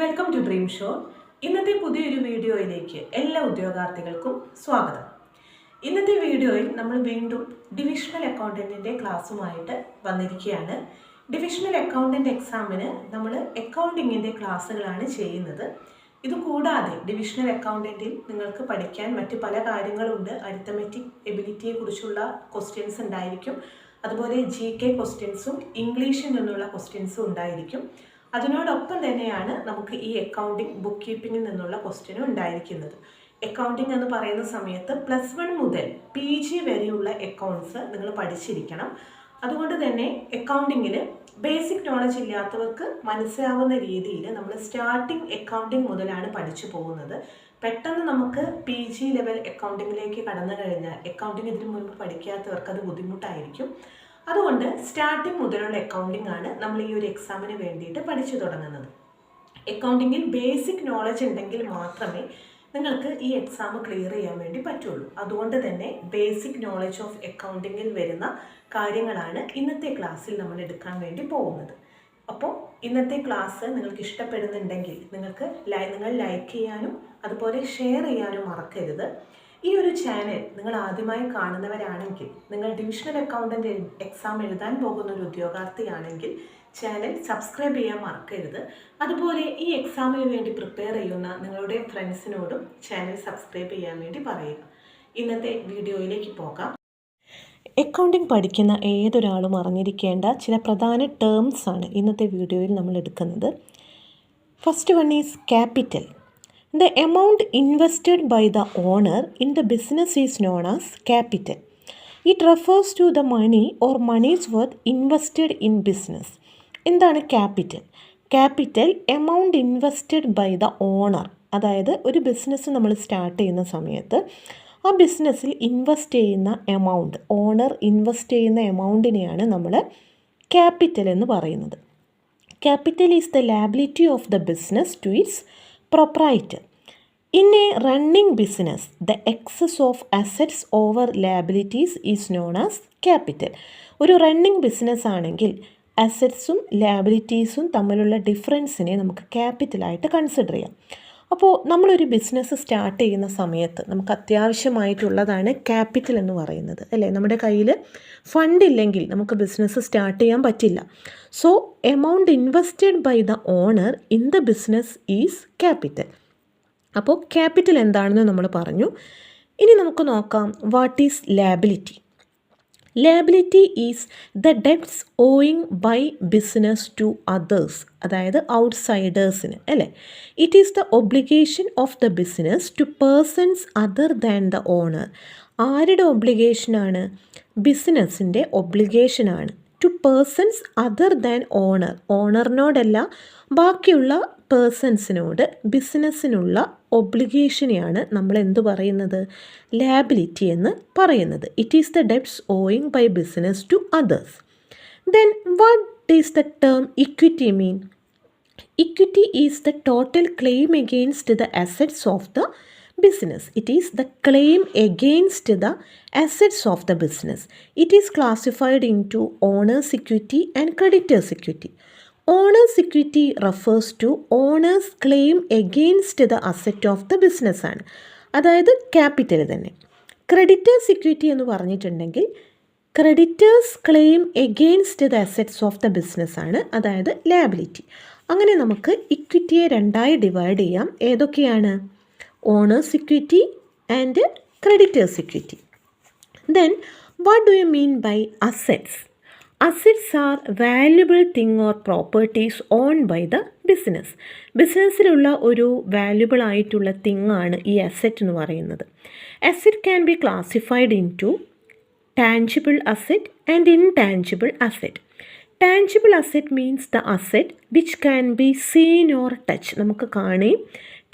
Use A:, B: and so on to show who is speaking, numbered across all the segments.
A: Welcome to dream show ഇന്നത്തെ പുതിയൊരു വീഡിയോയിലേക്ക് എല്ലാ ഉദ്യോഗാർത്ഥികൾക്കും സ്വാഗതം. ഇന്നത്തെ വീഡിയോയിൽ നമ്മൾ വീണ്ടും ഡിവിഷണൽ അക്കൗണ്ടന്റിന്റെ ക്ലാസ്സുമായിട്ട് വന്നിരിക്കുകയാണ്. ഡിവിഷണൽ അക്കൗണ്ടന്റ് എക്സാമിന് നമ്മൾ അക്കൗണ്ടിങ്ങിന്റെ ക്ലാസ്സുകളാണ് ചെയ്യുന്നത്. ഇതുകൂടാതെ ഡിവിഷണൽ അക്കൗണ്ടന്റിൽ നിങ്ങൾക്ക് പഠിക്കാൻ മറ്റ് പല കാര്യങ്ങളുണ്ട്. അരിത്തമെറ്റിക് എബിലിറ്റിയെക്കുറിച്ചുള്ള ക്വസ്റ്റ്യൻസ് ഉണ്ടായിരിക്കും. അതുപോലെ ജി കെ ക്വസ്റ്റ്യൻസും ഇംഗ്ലീഷിൽ നിന്നുള്ള ക്വസ്റ്റ്യൻസും ഉണ്ടായിരിക്കും. അതിനോടൊപ്പം തന്നെയാണ് നമുക്ക് ഈ അക്കൗണ്ടിങ് ബുക്ക് കീപ്പിങ്ങിൽ നിന്നുള്ള ക്വസ്റ്റ്യനും ഉണ്ടായിരിക്കുന്നത്. അക്കൗണ്ടിങ് എന്ന് പറയുന്ന സമയത്ത് പ്ലസ് വൺ മുതൽ പി ജി വരെയുള്ള അക്കൗണ്ട്സ് നിങ്ങൾ പഠിച്ചിരിക്കണം. അതുകൊണ്ട് തന്നെ അക്കൗണ്ടിങ്ങിൽ ബേസിക് നോളജ് ഇല്ലാത്തവർക്ക് മനസ്സിലാവുന്ന രീതിയിൽ നമ്മൾ സ്റ്റാർട്ടിംഗ് അക്കൗണ്ടിങ് മുതലാണ് പഠിച്ചു പോകുന്നത്. പെട്ടെന്ന് നമുക്ക് പി ജി ലെവൽ അക്കൗണ്ടിങ്ങിലേക്ക് കടന്നു കഴിഞ്ഞാൽ അക്കൗണ്ടിങ് ഇതിനു മുൻപ് പഠിക്കാത്തവർക്ക് അത് ബുദ്ധിമുട്ടായിരിക്കും. അതുകൊണ്ട് സ്റ്റാർട്ടിങ് മുതലുള്ള അക്കൗണ്ടിംഗ് ആണ് നമ്മൾ ഈ ഒരു എക്സാമിന് വേണ്ടിയിട്ട് പഠിച്ചു തുടങ്ങുന്നത്. അക്കൗണ്ടിങ്ങിൽ ബേസിക് നോളജ് ഉണ്ടെങ്കിൽ മാത്രമേ നിങ്ങൾക്ക് ഈ എക്സാം ക്ലിയർ ചെയ്യാൻ വേണ്ടി പറ്റുള്ളൂ. അതുകൊണ്ട് തന്നെ ബേസിക് നോളജ് ഓഫ് അക്കൗണ്ടിങ്ങിൽ വരുന്ന കാര്യങ്ങളാണ് ഇന്നത്തെ ക്ലാസ്സിൽ നമ്മൾ എടുക്കാൻ വേണ്ടി പോകുന്നത്. അപ്പോൾ ഇന്നത്തെ ക്ലാസ് നിങ്ങൾക്ക് ഇഷ്ടപ്പെടുന്നുണ്ടെങ്കിൽ നിങ്ങൾക്ക് നിങ്ങൾ ലൈക്ക് ചെയ്യാനും അതുപോലെ ഷെയർ ചെയ്യാനും മറക്കരുത്. ഈ ഒരു ചാനൽ നിങ്ങൾ ആദ്യമായി കാണുന്നവരാണെങ്കിൽ നിങ്ങൾ ഡിവിഷണൽ അക്കൗണ്ടന്റ് എക്സാം എഴുതാൻ പോകുന്ന ഒരു ഉദ്യോഗാർത്ഥിയാണെങ്കിൽ ചാനൽ സബ്സ്ക്രൈബ് ചെയ്യാൻ മറക്കരുത്. അതുപോലെ ഈ എക്സാമിന് വേണ്ടി പ്രിപ്പയർ ചെയ്യുന്ന നിങ്ങളുടെ ഫ്രണ്ട്സിനോടും ചാനൽ സബ്സ്ക്രൈബ് ചെയ്യാൻ വേണ്ടി പറയുക. ഇന്നത്തെ വീഡിയോയിലേക്ക് പോകാം. അക്കൗണ്ടിംഗ് പഠിക്കുന്ന ഏതൊരാളും അറിഞ്ഞിരിക്കേണ്ട ചില പ്രധാന ടേംസ് ആണ് ഇന്നത്തെ വീഡിയോയിൽ നമ്മൾ എടുക്കുന്നത്. First one is capital the amount invested by the owner in the business is known as capital it refers to the money or money's worth invested in business എന്താണ് capital capital amount invested by the owner അതായത് ഒരു business നമ്മൾ start ചെയ്യുന്ന സമയത്ത് ആ ബിസിനസ്സിൽ invest ചെയ്യുന്ന amount owner invest ചെയ്യുന്ന എമൗണ്ടിനെയാണ് നമ്മൾ ക്യാപിറ്റൽ എന്ന് പറയുന്നത്. Capital is the liability of the business to its proprietor in a running business the excess of assets over liabilities is known as capital ഒരു റണ്ണിംഗ് ബിസിനസ് ആണെങ്കിൽ അസറ്റ്സും ലാബിലിറ്റീസും തമ്മിലുള്ള ഡിഫറൻസിനെ നമുക്ക് ക്യാപിറ്റലായിട്ട് കൺസിഡർ ചെയ്യാം. അപ്പോൾ നമ്മളൊരു ബിസിനസ് സ്റ്റാർട്ട് ചെയ്യുന്ന സമയത്ത് നമുക്ക് അത്യാവശ്യമായിട്ടുള്ളതാണ് ക്യാപിറ്റൽ എന്ന് പറയുന്നത് അല്ലേ? നമ്മുടെ കയ്യിൽ ഫണ്ട് ഇല്ലെങ്കിൽ നമുക്ക് ബിസിനസ് സ്റ്റാർട്ട് ചെയ്യാൻ പറ്റില്ല. So amount invested by the owner in the business is capital അപ്പോൾ ക്യാപിറ്റൽ എന്താണെന്ന് നമ്മൾ പറഞ്ഞു. ഇനി നമുക്ക് നോക്കാം what is liability liability is the debts owing by business to others അതായത് ഔട്ട്സൈഡേഴ്സിന് അല്ലേ? It is the obligation of the business to persons other than the owner ആരുടെ ഒബ്ലിഗേഷനാണ് ബിസിനസ്സിന്റെ ഒബ്ലിഗേഷനാണ് to persons other than owner ഓണറിനോടല്ല ബാക്കിയുള്ള പേഴ്സൺസിനോട് ബിസിനസ്സിനുള്ള ഒബ്ലിഗേഷനെയാണ് നമ്മൾ എന്ത് പറയുന്നത്? ലാബിലിറ്റി എന്ന് പറയുന്നത്. It is the debts owing by business to others then what is the term equity mean equity is the total claim against the assets of the business it is the claim against the the of the business it is classified into owner's equity and creditors equity. Owner's equity refers to owner's claim against the asset of the ബിസിനസ്സാണ് ആണ്. അതായത് capital തന്നെ. Creditors equity എന്ന് പറഞ്ഞിട്ടുണ്ടെങ്കിൽ creditors claim against the assets of the business ആണ്. അതായത് liability അങ്ങനെ നമുക്ക് ഇക്വിറ്റിയെ രണ്ടായി ഡിവൈഡ് ചെയ്യാം. ഏതൊക്കെയാണ്? Owners equity and creditors equity then what do you mean by assets assets are valuable thing or properties own by the business ബിസിനസ്സിലുള്ള ഒരു valuable ആയിട്ടുള്ള thing ആണ് ഈ അസെറ്റ് എന്ന് പറയുന്നത്. Asset can be classified into tangible asset and intangible asset tangible asset means the asset which can be seen or touch നമുക്ക് കാണുകയും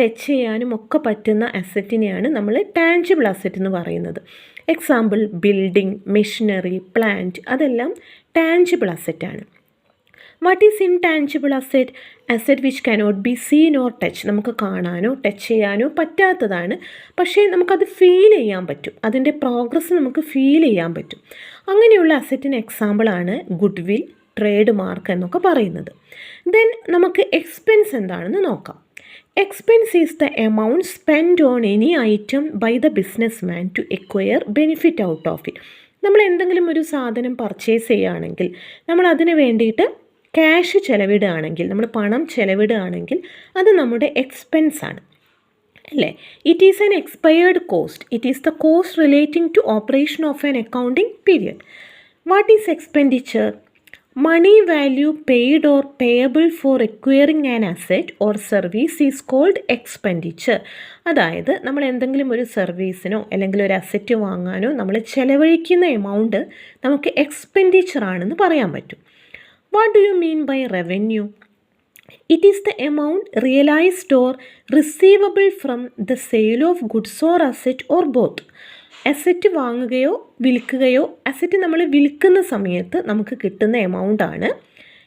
A: touch ചെയ്യാനും ഒക്കെ പറ്റുന്ന അസറ്റിനെയാണ് നമ്മൾ ടാഞ്ചിബിൾ അസറ്റ് എന്ന് പറയുന്നത്. എക്സാമ്പിൾ ബിൽഡിംഗ് മെഷീനറി പ്ലാന്റ് അതെല്ലാം tangible അസറ്റാണ് what is intangible asset asset which cannot be seen or touch നമുക്ക് കാണാനോ ടച്ച് ചെയ്യാനോ പറ്റാത്തതാണ്. പക്ഷേ നമുക്കത് ഫീൽ ചെയ്യാൻ പറ്റും. അതിന്റെ പ്രോഗ്രസ് നമുക്ക് ഫീൽ ചെയ്യാൻ പറ്റും. അങ്ങനെയുള്ള അസറ്റിന് എക്സാമ്പിളാണ് ഗുഡ് വിൽ ട്രേഡ് മാർക്ക് എന്നൊക്കെ പറയുന്നത്. ദെൻ നമുക്ക് എക്സ്പെൻസ് എന്താണെന്ന് നോക്കാം. Expense is the amount spend on any item by the business man to acquire benefit out of it നമ്മൾ എന്തെങ്കിലും ഒരു സാധനം പർച്ചേസ് ചെയ്യുകയാണെങ്കിൽ നമ്മൾ അതിന് വേണ്ടിയിട്ട് ക്യാഷ് ചിലവിടുകയാണെങ്കിൽ നമ്മൾ പണം ചിലവിടുകയാണെങ്കിൽ അത് നമ്മുടെ എക്സ്പെൻസ് ആണ്. അല്ലേ? It is an expired cost it is the cost relating to operation of an accounting period what is expenditure money value paid or payable for acquiring an asset or service is called expenditure അതായത് നമ്മൾ എന്തെങ്കിലും ഒരു സർവീസിനോ അല്ലെങ്കിൽ ഒരു asset വാങ്ങാനോ നമ്മൾ ചെലവഴിക്കുന്ന amount നമുക്ക് എക്സ്പെൻഡിച്ചർ ആണെന്ന് പറയാൻ പറ്റും. What do you mean by revenue it is the amount realised or receivable from the sale of goods or asset or both. Asset വാങ്ങുകയോ വിൽക്കുകയോ അസറ്റ് നമ്മൾ വിൽക്കുന്ന സമയത്ത് നമുക്ക് കിട്ടുന്ന എമൗണ്ട് ആണ്.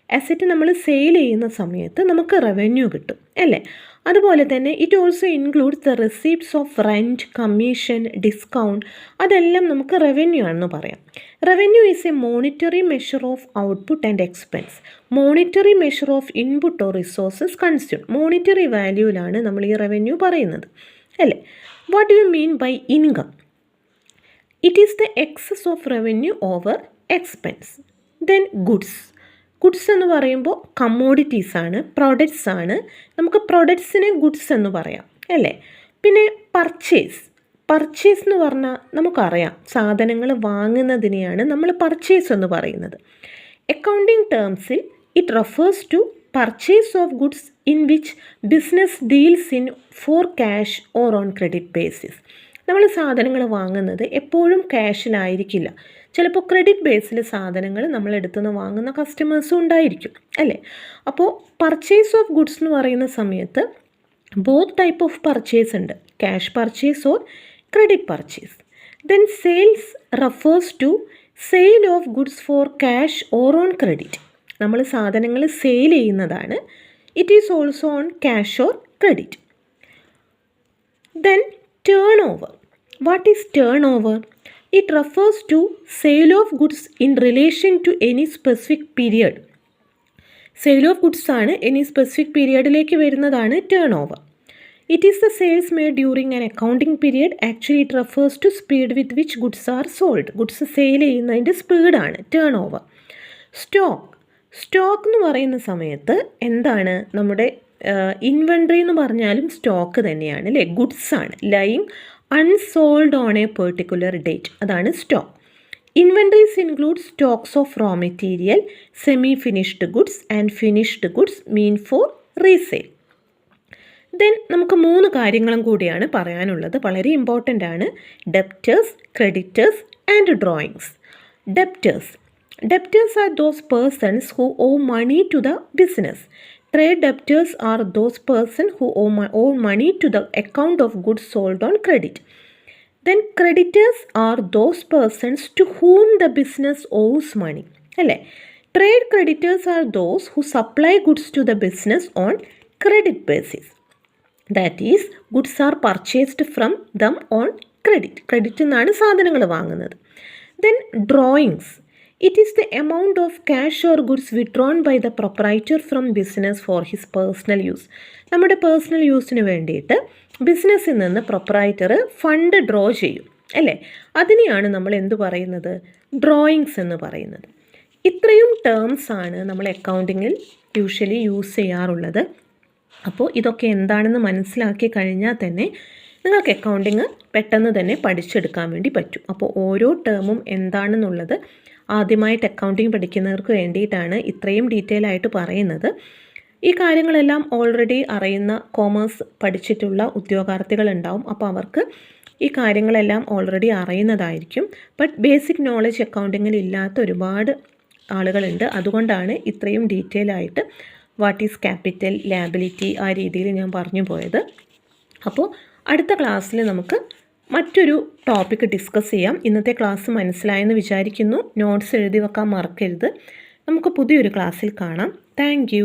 A: അസറ്റ് നമ്മൾ സെയിൽ ചെയ്യുന്ന സമയത്ത് നമുക്ക് റവന്യൂ കിട്ടും അല്ലേ? അതുപോലെ തന്നെ it also includes the receipts of rent commission discount അതെല്ലാം നമുക്ക് റവന്യൂ ആണെന്ന് പറയാം. Revenue is a monetary measure of output and expense monetary measure of input or resources consume monetary വാല്യൂവിലാണ് നമ്മൾ ഈ റവന്യൂ പറയുന്നത് അല്ലേ? What you mean by income it is the excess of revenue over expense then goods goods എന്ന് പറയുമ്പോൾ commodities ആണ് products ആണ്. നമുക്ക് പ്രോഡക്ട്സിനെ goods എന്ന് പറയാം അല്ലേ? പിന്നെ പർച്ചേസ് പർച്ചേസ് എന്ന് പറഞ്ഞാൽ നമുക്കറിയാം സാധനങ്ങൾ വാങ്ങുന്നതിനെയാണ് നമ്മൾ പർച്ചേസ് എന്ന് പറയുന്നത്. Accounting ടേംസിൽ it refers to purchase of goods in which business deals in for cash or on credit basis നമ്മൾ സാധനങ്ങൾ വാങ്ങുന്നത് എപ്പോഴും ക്യാഷിലായിരിക്കില്ല. ചിലപ്പോൾ ക്രെഡിറ്റ് ബേസിൽ സാധനങ്ങൾ നമ്മൾ എടുത്തുനിന്ന് വാങ്ങുന്ന കസ്റ്റമേഴ്സും ഉണ്ടായിരിക്കും അല്ലേ? അപ്പോൾ പർച്ചേസ് ഓഫ് ഗുഡ്സ് എന്ന് പറയുന്ന സമയത്ത് ബോത്ത് ടൈപ്പ് ഓഫ് പർച്ചേസ് ഉണ്ട്. Cash purchase or credit purchase then sales refers to sale of goods for cash or on credit നമ്മൾ സാധനങ്ങൾ സെയിൽ ചെയ്യുന്നതാണ്. It is also on cash or credit then turnover what is turnover it refers to sale of goods in relation to any specific period sale of goods ആണ് any specific പീരിയഡിലേക്ക് വരുന്നതാണ് turnover it is the sales made during an accounting period actually it refers to speed with which goods are sold goods sale ചെയ്യുന്നതിന്റെ സ്പീഡാണ് turn over stock stock എന്ന് പറയുന്ന സമയത്ത് എന്താണ് നമ്മുടെ ഇൻവെൻട്രി എന്ന് പറഞ്ഞാലും സ്റ്റോക്ക് തന്നെയാണ് അല്ലേ? ഗുഡ്സ് ആണ്. Lying unsold on a particular date അതാണ് stock inventories include stocks of raw material semi finished goods and finished goods mean for resale then നമുക്ക് മൂന്ന് കാര്യങ്ങളും കൂടിയാണ് പറയാനുള്ളത്. വളരെ ഇമ്പോർട്ടന്റ് ആണ്. Debtors creditors and drawings debtors debtors are those persons who owe money to the business debtors are those person who owe owe money to the account of goods sold on credit then creditors are those persons to whom the business owes money അല്ലേ? Trade creditors are those who supply goods to the business on credit basis that is goods are purchased from them on credit ക്രെഡിറ്റിൽ നിന്നാണ് സാധനങ്ങൾ വാങ്ങുന്നത്. Then drawings it is the amount of cash or goods withdrawn by the proprietor from business for his personal use നമ്മുടെ personal യൂസിന് വേണ്ടിയിട്ട് ബിസിനസ്സിൽ നിന്ന് proprietor fund draw ചെയ്യും അല്ലേ? അതിനെയാണ് നമ്മൾ എന്ത് പറയുന്നത്? ഡ്രോയിങ്സ് എന്ന് പറയുന്നത്. ഇത്രയും ടേംസ് ആണ് നമ്മൾ അക്കൗണ്ടിങ്ങിൽ യൂഷ്വലി യൂസ് ചെയ്യാറുള്ളത്. അപ്പോൾ ഇതൊക്കെ എന്താണെന്ന് മനസ്സിലാക്കി കഴിഞ്ഞാൽ തന്നെ നിങ്ങൾക്ക് അക്കൗണ്ടിങ് പെട്ടെന്ന് തന്നെ പഠിച്ചെടുക്കാൻ വേണ്ടി പറ്റും. അപ്പോൾ ഓരോ ടേമും എന്താണെന്നുള്ളത് ആദ്യമായിട്ട് അക്കൗണ്ടിങ് പഠിക്കുന്നവർക്ക് വേണ്ടിയിട്ടാണ് ഇത്രയും ഡീറ്റെയിൽ ആയിട്ട് പറയുന്നത്. ഈ കാര്യങ്ങളെല്ലാം ഓൾറെഡി അറിയുന്ന കോമേഴ്സ് പഠിച്ചിട്ടുള്ള ഉദ്യോഗാർത്ഥികൾ ഉണ്ടാവും. അപ്പോൾ അവർക്ക് ഈ കാര്യങ്ങളെല്ലാം ഓൾറെഡി അറിയുന്നതായിരിക്കും. ബട്ട് ബേസിക് നോളജ് അക്കൗണ്ടിങ്ങിൽ ഇല്ലാത്ത ഒരുപാട് ആളുകളുണ്ട്. അതുകൊണ്ടാണ് ഇത്രയും ഡീറ്റെയിൽ ആയിട്ട് വാട്ട് ഈസ് ക്യാപിറ്റൽ ലാബിലിറ്റി ആ രീതിയിൽ ഞാൻ പറഞ്ഞു പോയത്. അപ്പോൾ അടുത്ത ക്ലാസ്സിൽ നമുക്ക് മറ്റൊരു ടോപ്പിക്ക് ഡിസ്കസ് ചെയ്യാം. ഇന്നത്തെ ക്ലാസ് മനസ്സിലായെന്ന് വിചാരിക്കുന്നു. നോട്ട്സ് എഴുതി വെക്കാൻ മറക്കരുത്. നമുക്ക് പുതിയൊരു ക്ലാസ്സിൽ കാണാം. താങ്ക്